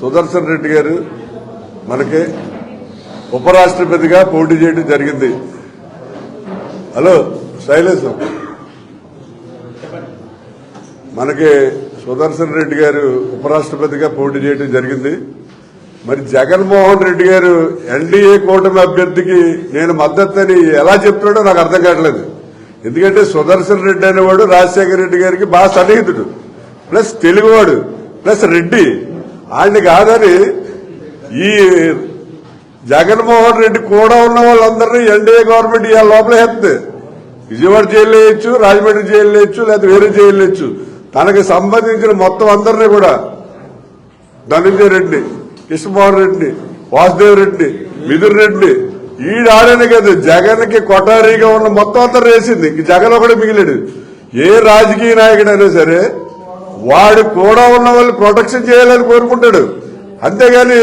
సుదర్శన్ రెడ్డి గారు మనకి ఉపరాష్ట్రపతిగా పోటీ చేయడం జరిగింది. హలో శైలేశం మనకి సుదర్శన్ రెడ్డి గారు ఉపరాష్ట్రపతిగా పోటీ చేయడం జరిగింది. మరి జగన్మోహన్ రెడ్డి గారు ఎన్డీఏ కూటమి అభ్యర్థికి నేను మద్దతు అని ఎలా చెప్తున్నాడో నాకు అర్థం కావట్లేదు. ఎందుకంటే సుదర్శన్ రెడ్డి అనేవాడు రాజశేఖర రెడ్డి గారికి బాగా సన్నిహితుడు. ప్లస్ తెలుగువాడు ప్లస్ రెడ్డి. ఆయన్ని కాదని ఈ జగన్మోహన్ రెడ్డి కూడా ఉన్న వాళ్ళందరినీ ఎన్డీఏ గవర్నమెంట్ ఇవాళ లోపల వేస్తుంది. విజయవాడ జైలు వేయచ్చు రాజమండ్రి జైలు వేయచ్చు లేదా వేరే జైలు వేయచ్చు. తనకి సంబంధించిన మొత్తం అందరినీ కూడా ధనంజయ రెడ్డి కృష్ణమోహన్ రెడ్డి వాసుదేవ్ రెడ్డి మిథున్ రెడ్డి ఈడాడని కదా జగన్కి కొటారీగా ఉన్న మొత్తం అందరు వేసింది. ఇంక జగన్ ఒకటి మిగిలేడు. ఏ రాజకీయ నాయకుడైనా సరే వాడు కూడా ఉన్న వాళ్ళు ప్రొటెక్షన్ చేయాలని కోరుకుంటాడు. అంతేగాని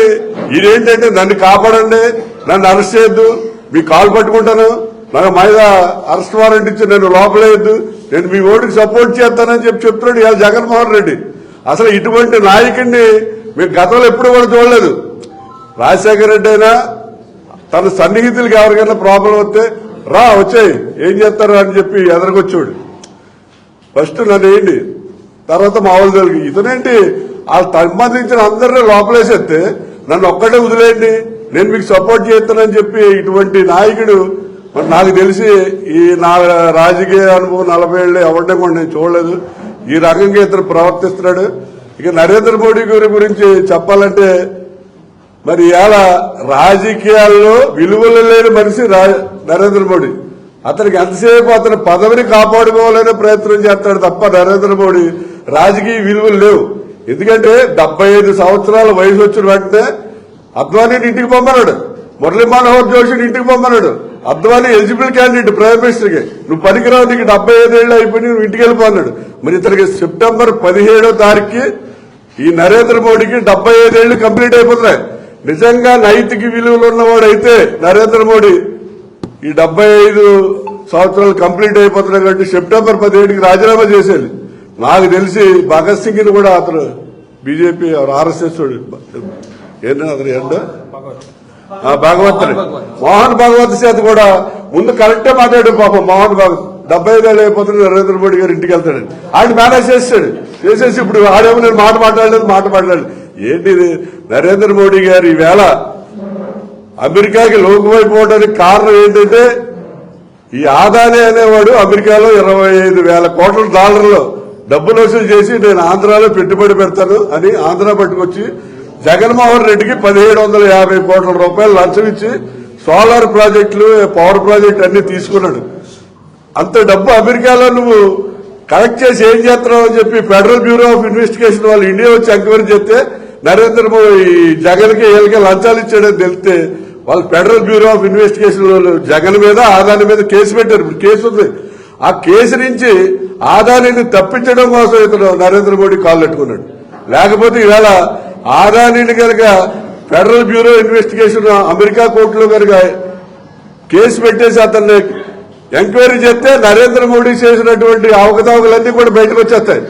ఇదేంటంటే నన్ను కాపాడండి నన్ను అరెస్ట్ చేయొద్దు మీ కాలు పట్టుకుంటాను నాకు మీద అరెస్ట్ వారెంట్ ఇచ్చి నేను లోపలేయద్దు నేను మీ ఓటుకి సపోర్ట్ చేస్తానని చెప్పి చెప్తున్నాడు ఇలా జగన్మోహన్ రెడ్డి. అసలు ఇటువంటి నాయకుడిని మీ గతంలో ఎప్పుడు కూడా చూడలేదు. రాజశేఖర రెడ్డి అయినా తన సన్నిహితులకి ఎవరికైనా ప్రాబ్లం వస్తే రా వచ్చాయి ఏం చేస్తారు? అని చెప్పి ఎదరకొచ్చాడు ఫస్ట్ నన్ను వేయండి తర్వాత మామూలు జరిగి ఇతనేంటి? వాళ్ళు సంబంధించిన అందరినీ లోపలేసేస్తే నన్ను ఒక్కటే వదిలేయండి. నేను మీకు సపోర్ట్ చేస్తానని చెప్పి ఇటువంటి నాయకుడు మరి నాకు తెలిసి ఈ నా రాజకీయ అనుభవం నలభై ఏళ్ళు ఎవరిని కూడా నేను చూడలేదు. ఈ రకంగా ఇతను ప్రవర్తిస్తున్నాడు. ఇక నరేంద్ర మోడీ గారి గురించి చెప్పాలంటే మరి ఇలా రాజకీయాల్లో విలువలు లేని మనిషి రా- నరేంద్ర మోడీ. అతనికి ఎంతసేపు అతని పదవిని కాపాడుకోవాలనే ప్రయత్నం చేస్తాడు తప్ప నరేంద్ర మోడీ రాజకీయ విలువలు లేవు. ఎందుకంటే డెబ్బై ఐదు సంవత్సరాల వయసు వచ్చిన వెంటనే అద్వానీని ఇంటికి పంపన్నాడు మురళీ మనోహర్ జోషిని ఇంటికి పంపన్నాడు అద్వానీ ఎలిజిబుల్ క్యాండిడేట్ ప్రైమ్ మినిస్టర్కి. నువ్వు పనికిరావు నీకు డెబ్బై ఐదేళ్ళు అయిపోయి నువ్వు ఇంటికి వెళ్ళిపోన్నాడు మరి ఇతనికి సెప్టెంబర్ పదిహేడో తారీఖుకి ఈ నరేంద్ర మోడీకి డెబ్బై ఐదేళ్ళు కంప్లీట్ అయిపోతున్నాయి. నిజంగా నైతిక విలువలు ఉన్నవాడు అయితే నరేంద్ర మోడీ ఈ డెబ్బై ఐదు సంవత్సరాలు కంప్లీట్ అయిపోతున్నాయి కాబట్టి సెప్టెంబర్ పదిహేడుకి రాజీనామా చేసేది. నాకు తెలిసి భగత్ సింగ్ని కూడా అతను బీజేపీ ఆర్ఎస్ఎస్ ఏంటంటే అతను ఏంటో ఆ, మోహన్ భాగవత్ చేత కూడా ముందు కరెక్టే మాట్లాడు పాపం మోహన్ భాగవత్ డెబ్బై ఐదేళ్ళు అయిపోతుంది నరేంద్ర మోడీ గారు ఇంటికి వెళ్తాడు ఆయన మేనేజ్ చేస్తాడు. చేసేసి ఇప్పుడు ఆడేమో నేను మాట మాట్లాడలేదు మాట మాట్లాడలేదు. ఏంటి నరేంద్ర మోడీ గారు ఈవేళ అమెరికాకి లోకమైపోవడానికి కారణం ఏంటంటే ఈ ఆదాని అనేవాడు అమెరికాలో ఇరవై ఐదు వేల కోట్ల డాలర్లు డబ్బులు వసూలు చేసి నేను ఆంధ్రాలో పెట్టుబడి పెడతాను అని ఆంధ్ర పట్టుకొచ్చి జగన్మోహన్ రెడ్డికి పదిహేడు వందల యాభై కోట్ల రూపాయలు లంచం ఇచ్చి సోలార్ ప్రాజెక్టులు పవర్ ప్రాజెక్ట్ అన్ని తీసుకున్నాడు. అంత డబ్బు అమెరికాలో నువ్వు కలెక్ట్ చేసి ఏం చేస్తున్నావు అని చెప్పి ఫెడరల్ బ్యూరో ఆఫ్ ఇన్వెస్టిగేషన్ వాళ్ళు ఇండియా వచ్చి ఎంక్వైరీ చేస్తే నరేంద్ర మోడీ జగన్కి వీళ్ళకి లంచాలు ఇచ్చాడని తెలిస్తే వాళ్ళు Federal Bureau of Investigation Jagan మీద ఆదాని మీద కేసు పెట్టారు. ఇప్పుడు కేసు ఉంది. ఆ కేసు నుంచి ఆదానిని తప్పించడం కోసం ఇతను నరేంద్ర మోడీ కాళ్ళు పెట్టుకున్నాడు లేకపోతే ఈవేళ ఆదానిని కనుక ఫెడరల్ బ్యూరో ఇన్వెస్టిగేషన్ అమెరికా కోర్టులో కనుక కేసు పెట్టేసి అతన్ని ఎంక్వైరీ చేస్తే నరేంద్ర మోడీ చేసినటువంటి అవకతవకలన్నీ కూడా బయటకు వచ్చేస్తాయి.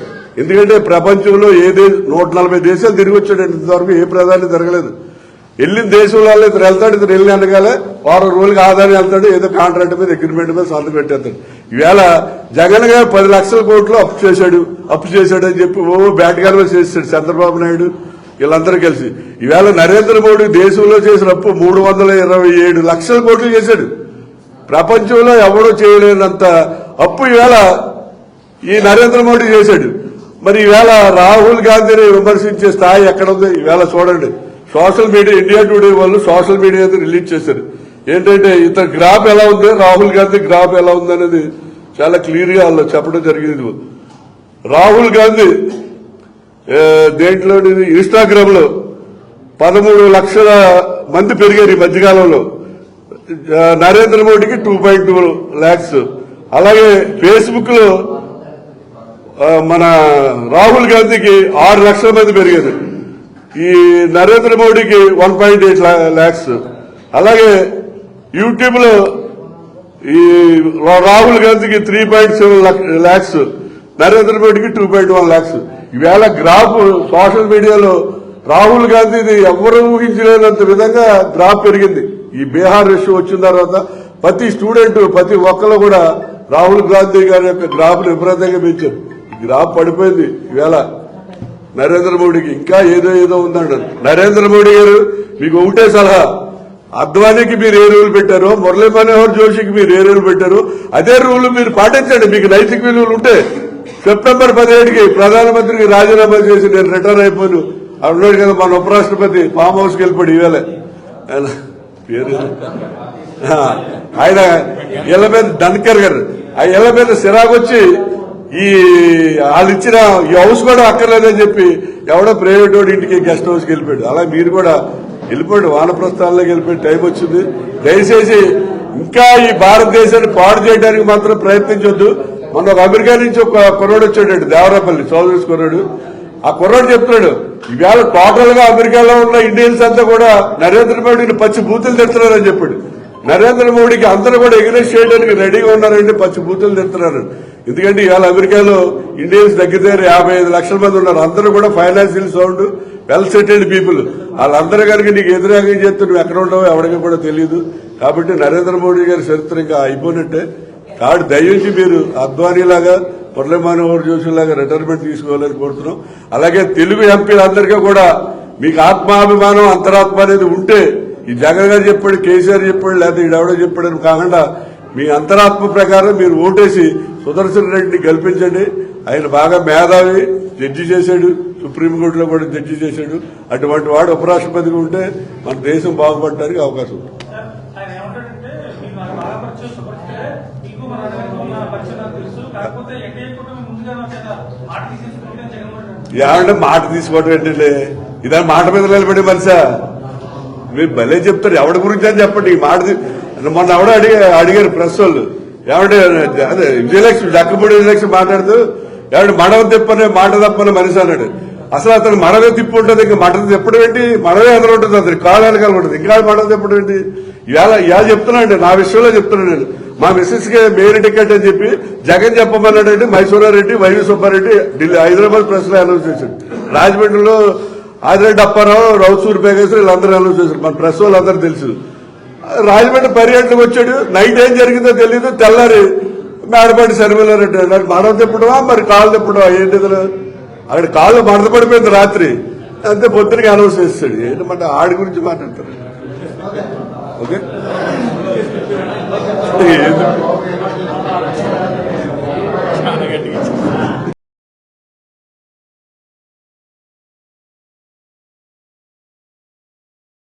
ఎందుకంటే ప్రపంచంలో ఏ దేశ నూట నలభై దేశాలు తిరిగి వచ్చాడండి. ఇంతవరకు ఏ ప్రధాని జరగలేదు. వెళ్ళిన దేశంలో ఇతను వెళ్తాడు ఇతను వెళ్ళి అనగానే వారం రోజులకి ఆదాయం వెళ్తాడు ఏదో కాంట్రాక్ట్ మీద అగ్రిమెంట్ మీద సంతకం పెట్టేస్తాడు. ఈవేళ జగన్ గారు పది లక్షల కోట్లు అప్పు చేశాడు అప్పు చేశాడు అని చెప్పి ఓ బ్యాట్గానే చేశాడు చంద్రబాబు నాయుడు వీళ్ళందరూ కలిసి. ఈవేళ నరేంద్ర మోడీ దేశంలో చేసిన అప్పు మూడు వందల ఇరవై ఏడు లక్షల కోట్లు చేశాడు. ప్రపంచంలో ఎవడూ చేయలేనంత అప్పు ఈవేళ ఈ నరేంద్ర మోడీ చేశాడు. మరి ఈవేళ రాహుల్ గాంధీని విమర్శించే స్థాయి ఎక్కడ ఉంది? ఈవేళ చూడండి. సోషల్ మీడియా ఇండియా టుడే వాళ్ళు సోషల్ మీడియా అయితే రిలీజ్ చేశారు. ఏంటంటే ఇతర గ్రాఫ్ ఎలా ఉంది? రాహుల్ గాంధీ గ్రాఫ్ ఎలా ఉంది అనేది చాలా క్లియర్గా వాళ్ళు చెప్పడం జరిగింది. రాహుల్ గాంధీ దేంట్లో ఇన్స్టాగ్రామ్లో పదమూడు లక్షల మంది పెరిగారు ఈ మధ్యకాలంలో. నరేంద్ర మోడీకి టూ పాయింట్ టూ ల్యాక్స్. అలాగే ఫేస్బుక్లో మన రాహుల్ గాంధీకి ఆరు లక్షల మంది పెరిగారు. ఈ నరేంద్ర మోడీకి వన్ పాయింట్ ఎయిట్ ల్యాక్స్ అలాగే యూట్యూబ్లో ఈ రాహుల్ గాంధీకి three point seven lakhs Narendra మోడీకి టూ పాయింట్ వన్ ల్యాక్స్ ఈవేళ గ్రాఫ్ సోషల్ మీడియాలో రాహుల్ గాంధీది ఎవరు ఊహించలేనంత విధంగా గ్రాఫ్ పెరిగింది. ఈ బీహార్ ఇష్యూ వచ్చిన తర్వాత ప్రతి స్టూడెంట్ ప్రతి ఒక్కరు కూడా రాహుల్ గాంధీ గారి యొక్క గ్రాఫ్ను విపరీతంగా పెంచారు. ఈ గ్రాఫ్ పడిపోయింది ఈవేళ. నరేంద్ర మోడీకి ఇంకా ఏదో ఏదో ఉందండి నరేంద్ర మోడీ గారు మీకు ఒకటే సలహా. అద్వానీకి మీరు ఏ రూల్ పెట్టారో మురళీ మనోహర్ జోషికి మీరు ఏ రూల్ పెట్టారో అదే రూల్ మీరు పాటించండి. మీకు నైతిక విలువలు ఉంటే. సెప్టెంబర్ పదిహేడుకి ప్రధానమంత్రికి రాజీనామా చేసి నేను రిటైర్ అయిపోయాను అన్నాడు కదా మన ఉపరాష్ట్రపతి ఫామ్ హౌస్కి వెళ్ళిపోయి ఈవేళ. పేరు ఆయన ఇళ్ళ మీద ధన్కర్ గారు ఆ ఇళ్ళ మీద సిరాగొచ్చి ఈ వాళ్ళు ఇచ్చిన ఈ హౌస్ కూడా అక్కర్లేదని చెప్పి ఎవడో ప్రైవేట్ వాడి ఇంటికి గెస్ట్ హౌస్కి వెళ్ళిపోయాడు. అలా మీరు కూడా వెళ్ళిపోయాడు వానప్రస్థానంలోకి వెళ్ళిపోయి టైం వచ్చింది. దయచేసి ఇంకా ఈ భారతదేశాన్ని పాడు చేయడానికి మాత్రం ప్రయత్నించొద్దు. మొన్న ఒక అమెరికా నుంచి ఒక కుర్రాడు వచ్చాడు దేవరాపల్లి చౌదరి కుర్రాడు ఆ కుర్రాడు చెప్తున్నాడు ఈవేళ టోటల్గా అమెరికాలో ఉన్న ఇండియన్స్ అంతా కూడా నరేంద్ర మోడీని పచ్చి బూతులు తెస్తున్నారని చెప్పాడు. నరేంద్ర మోడీకి అందరూ కూడా ఎగ్రెస్ చేయడానికి రెడీగా ఉన్నారండి పచ్చి బూతులు తెస్తున్నారు ఎందుకంటే ఇవాళ అమెరికాలో ఇండియన్స్ దగ్గర దగ్గర యాభై ఐదు లక్షల మంది ఉన్నారు. అందరూ కూడా financial sound well settled people వాళ్ళందరూ కనుక నీకు ఎదురాగం చేస్తే నువ్వు ఎక్కడ ఉండవు ఎవరికి కూడా తెలియదు. కాబట్టి నరేంద్ర మోడీ గారి చరిత్ర ఇంకా అయిపోయినట్టే. కాబట్టి దయించి మీరు అద్వానీలాగా మురళీ జోషులాగా రిటైర్మెంట్ తీసుకోవాలని కోరుతున్నాం. అలాగే తెలుగు ఎంపీలందరికీ కూడా మీకు ఆత్మాభిమానం అంతరాత్మ అనేది ఉంటే ఈ జగన్ గారు చెప్పాడు కేసీఆర్ చెప్పాడు లేకపోతే ఈడెవడో చెప్పాడని కాకుండా మీ అంతరాత్మ ప్రకారం మీరు ఓటేసి సుదర్శన్ రెడ్డిని గెలిపించండి. ఆయన బాగా మేధావి జడ్జి చేశాడు. సుప్రీంకోర్టులో కూడా జడ్జి చేశాడు. అటువంటి వాడు ఉపరాష్ట్రపతిగా ఉంటే మన దేశం బాగుపడడానికి అవకాశం ఉంది. ఏమంటే మాట తీసుకోవటం ఏంటండి ఇదా మాట మీద నిలబడి మనిషా? మీరు భలే చెప్తారు. ఎవడి గురించి అని చెప్పండి. ఈ మాట మొన్న ఎవడో అడిగా అడిగారు ప్రెస్ వాళ్ళు. ఏమంటే అదే విజయలక్ష్మి జక్కపూడి విజయలక్ష్మి మాట్లాడుతూ ఏమంటే మడవ తిప్పనే మాట తప్పని మనిషి అన్నాడు. అసలు అతను మడవే తిప్పు ఉంటుంది ఇంకా మడవ తిప్పడం ఏంటి? మడవే ఎదురు ఉంటుంది అతను కాలు వెనకాల ఉంటుంది. ఇంకా మడవ తిప్పడం ఏంటి? ఇవాళ ఇవాళ చెప్తున్నాండి నా విషయంలో చెప్తున్నాను నేను. మా మిస్సెస్కి మెయిన్ టికెట్ అని చెప్పి జగన్ చెప్పమన్నాడంటే మైసూరారెడ్డి వైవి సుబ్బారెడ్డి ఢిల్లీ హైదరాబాద్ ప్రెస్లో అనౌన్స్ చేశాడు రాజమండ్రిలో ఆదిరెడ్డి అప్పారావు రౌసూర్ పేగేశ్వర వీళ్ళందరూ అనౌన్స్ చేశారు. మన ప్రెస్ వాళ్ళందరూ తెలుసు. రాజమండ్రి పర్యటనకు వచ్చాడు. నైట్ ఏం జరిగిందో తెలియదు తెల్లారి మేడపాటి శర్మిలారెడ్డి నాకు మడవ తిప్పడమా? మరి కాళ్ళు తిప్పడమా? ఏంటి అక్కడ కాళ్ళు మడత పడిపోయింది రాత్రి. అంతే పొద్దునకి అనౌన్స్ చేస్తాడు. ఏంటంటే ఆడి గురించి మాట్లాడతారు? ఓకే?